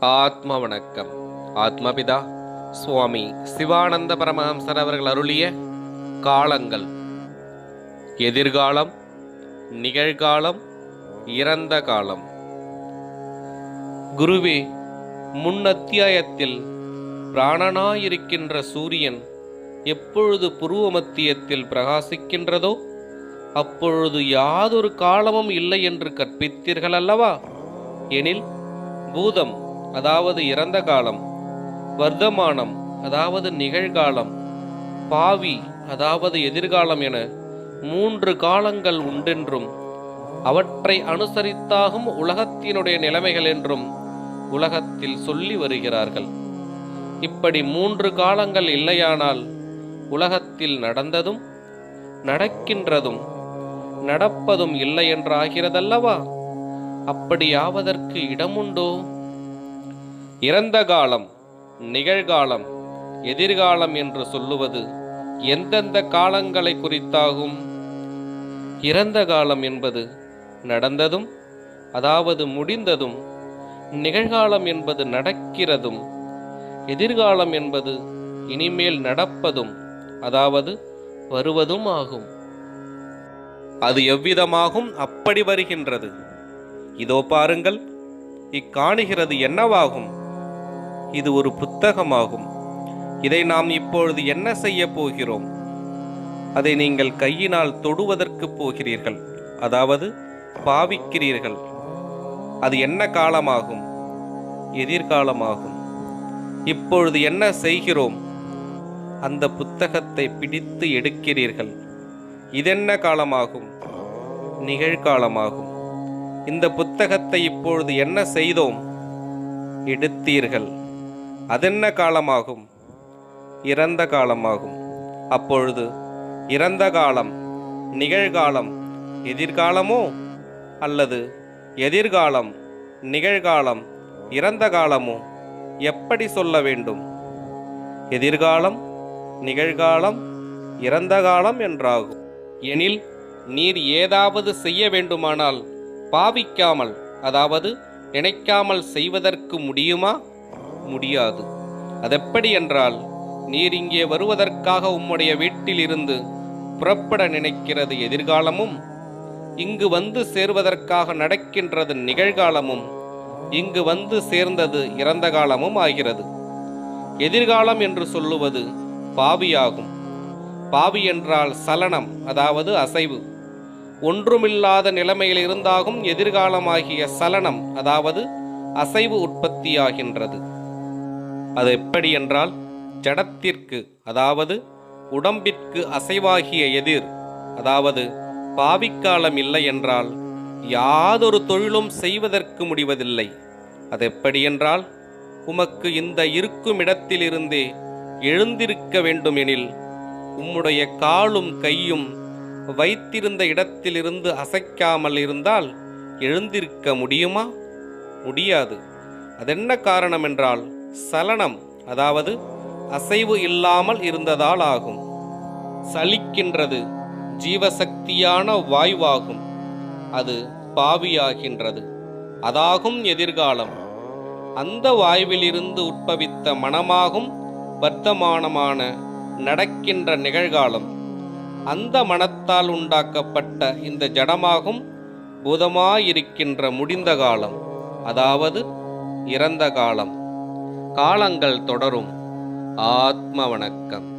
ஆத்ம வணக்கம் ஆத்மபிதா சுவாமி சிவானந்த பரமஹம்சர் அவர்கள் அருளிய காலங்கள். எதிர்காலம் நிகழ்காலம் இறந்த காலம். குருவே முன் அத்தியாயத்தில் பிராணனாயிருக்கின்ற சூரியன் எப்பொழுது புருவ மத்தியத்தில் பிரகாசிக்கின்றதோ அப்பொழுது யாதொரு காலமும் இல்லை என்று கற்பித்தீர்கள் அல்லவா எனில் பூதம் அதாவது இறந்த காலம் வர்த்தமானம் அதாவது நிகழ்காலம் பாவி அதாவது எதிர்காலம் என மூன்று காலங்கள் உண்டென்றும் அவற்றை அனுசரித்தாகும் உலகத்தினுடைய நிலைமைகள் என்றும் உலகத்தில் சொல்லி வருகிறார்கள். இப்படி மூன்று காலங்கள் இல்லையானால் உலகத்தில் நடந்ததும் நடக்கின்றதும் நடப்பதும் இல்லை என்றாகிறதல்லவா? அப்படியாவதற்கு இடமுண்டோ? இறந்த காலம் நிகழ்காலம் எதிர்காலம் என்று சொல்லுவது எந்தெந்த காலங்களை குறித்தாகும்? இறந்த காலம் என்பது நடந்ததும் அதாவது முடிந்ததும் நிகழ்காலம் என்பது நடக்கிறதும் எதிர்காலம் என்பது இனிமேல் நடப்பதும் அதாவது வருவதும் ஆகும். அது எவ்விதமாகும்? அப்படி வருகின்றது. இதோ பாருங்கள் இக்காணுகிறது என்னவாகும்? இது ஒரு புத்தகமாகும். இதை நாம் இப்பொழுது என்ன செய்ய போகிறோம்? அதை நீங்கள் கையினால் தொடுவதற்கு போகிறீர்கள். அதாவது பாவிக்கிறீர்கள். அது என்ன காலமாகும்? எதிர்காலமாகும். இப்பொழுது என்ன செய்கிறோம்? அந்த புத்தகத்தை பிடித்து எடுக்கிறீர்கள். இதென்ன காலமாகும்? நிகழ்காலமாகும். இந்த புத்தகத்தை இப்பொழுது என்ன செய்தோம்? எடுத்தீர்கள். அதென்ன காலமாகும்? இறந்த காலமாகும். அப்பொழுது இறந்த காலம் நிகழ்காலம் எதிர்காலமோ? அல்லது எதிர்காலம் நிகழ்காலம் இறந்த காலமோ? எப்படி சொல்ல வேண்டும்? எதிர்காலம் நிகழ்காலம் இறந்த காலம் என்றாகும். எனில் நீர் ஏதாவது செய்ய வேண்டுமானால் பாவிக்காமல் அதாவது நினைக்காமல் செய்வதற்கு முடியுமா? முடியாது. அதெப்படி என்றால் நீர் இங்கே வருவதற்காக உம்முடைய வீட்டிலிருந்து புறப்பட நினைக்கிறது எதிர்காலமும் இங்கு வந்து சேர்வதற்காக நடக்கின்றது நிகழ்காலமும் இங்கு வந்து சேர்ந்தது இறந்த காலமும் ஆகிறது. எதிர்காலம் என்று சொல்லுவது பாவியாகும். பாவி என்றால் சலனம் அதாவது அசைவு. ஒன்றுமில்லாத நிலைமையில் இருந்தாகும் எதிர்காலமாகிய சலனம் அதாவது அசைவு உற்பத்தியாகின்றது. அது எப்படி என்றால் ஜடத்திற்கு அதாவது உடம்பிற்கு அசைவாகிய எதிர் அதாவது பாவிக்காலம் இல்லை என்றால் யாதொரு தொழிலும் செய்வதற்கு முடிவதில்லை. அது எப்படி என்றால் உமக்கு இந்த இருக்கும் இடத்திலிருந்தே எழுந்திருக்க வேண்டுமெனில் உம்முடைய காலும் கையும் வைத்திருந்த இடத்திலிருந்து அசைக்காமல் இருந்தால் எழுந்திருக்க முடியுமா? முடியாது. அதென்ன காரணம் என்றால் சலனம் அதாவது அசைவு இல்லாமல் இருந்ததால் ஆகும். சலிக்கின்றது ஜீவசக்தியான வாயுவாகும். அது பாவியாகின்றது. அதாகும் எதிர்காலம். அந்த வாயுவிலிருந்து உட்பவித்த மனமாகும் வர்த்தமானமான நடக்கின்ற நிகழ்காலம். அந்த மனத்தால் உண்டாக்கப்பட்ட இந்த ஜடமாகும் பூதமாயிருக்கின்ற முடிந்த காலம். அதாவது இறந்த காலம். காலங்கள் தொடரும். ஆத்ம வணக்கம்